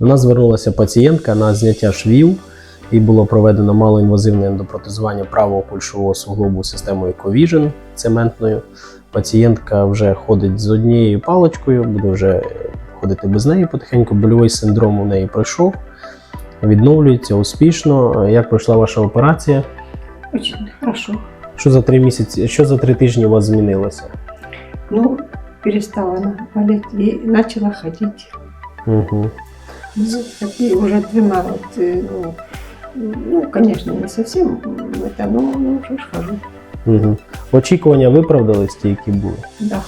До нас звернулася пацієнтка на зняття швів і було проведено малоінвазивне ендопротезування правого кульшового суглобу системою Covision цементною. Пацієнтка вже ходить з однією паличкою, буде вже ходити без неї потихеньку. Больовий синдром у неї пройшов, відновлюється успішно. Як пройшла ваша операція? Очень хорошо. Що за три місяці, що за три тижні у вас змінилося? Ну, перестала она болеть и начала ходить. Угу. Ну, такие уже двумя вот, э, ну, ну, конечно, не совсем это, но ну, уже ж хожу. Угу. Очікування виправдались ті, які були. Да.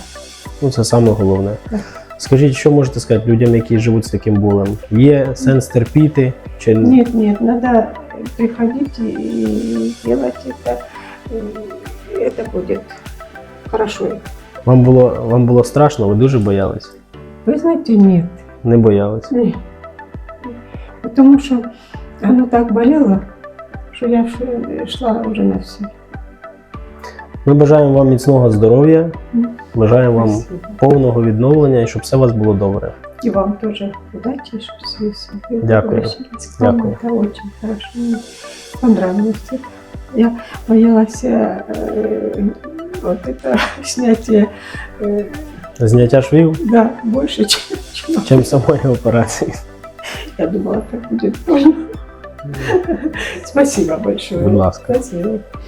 Ну, це саме головне. Так. Скажіть, що можете сказати людям, які живуть з таким болем? Є сенс терпіти? Чи Нет, нет, надо приходить и, и делать это. и это будет хорошо. вам було вам було страшно? Ви дуже боялись? Вы знаете, нет. Не боялись? Нет. Потому что оно так болело, что я ш- шла уже на все. Ми бажаємо вам міцного здоров'я, М. бажаємо вам Спасибо. повного відновлення і щоб все у вас було добре. И вам тоже удачи, чтобы все, все Дякую. возвращались к вам. Дякую. Это очень хорошо. Мне понравилось это. Я боялась э, вот это снятие, э, Зняття швів, да, больше, чем, чем чим самої операції. я думала, так будет. Спасибо большое. Будь ласка. Спасибо.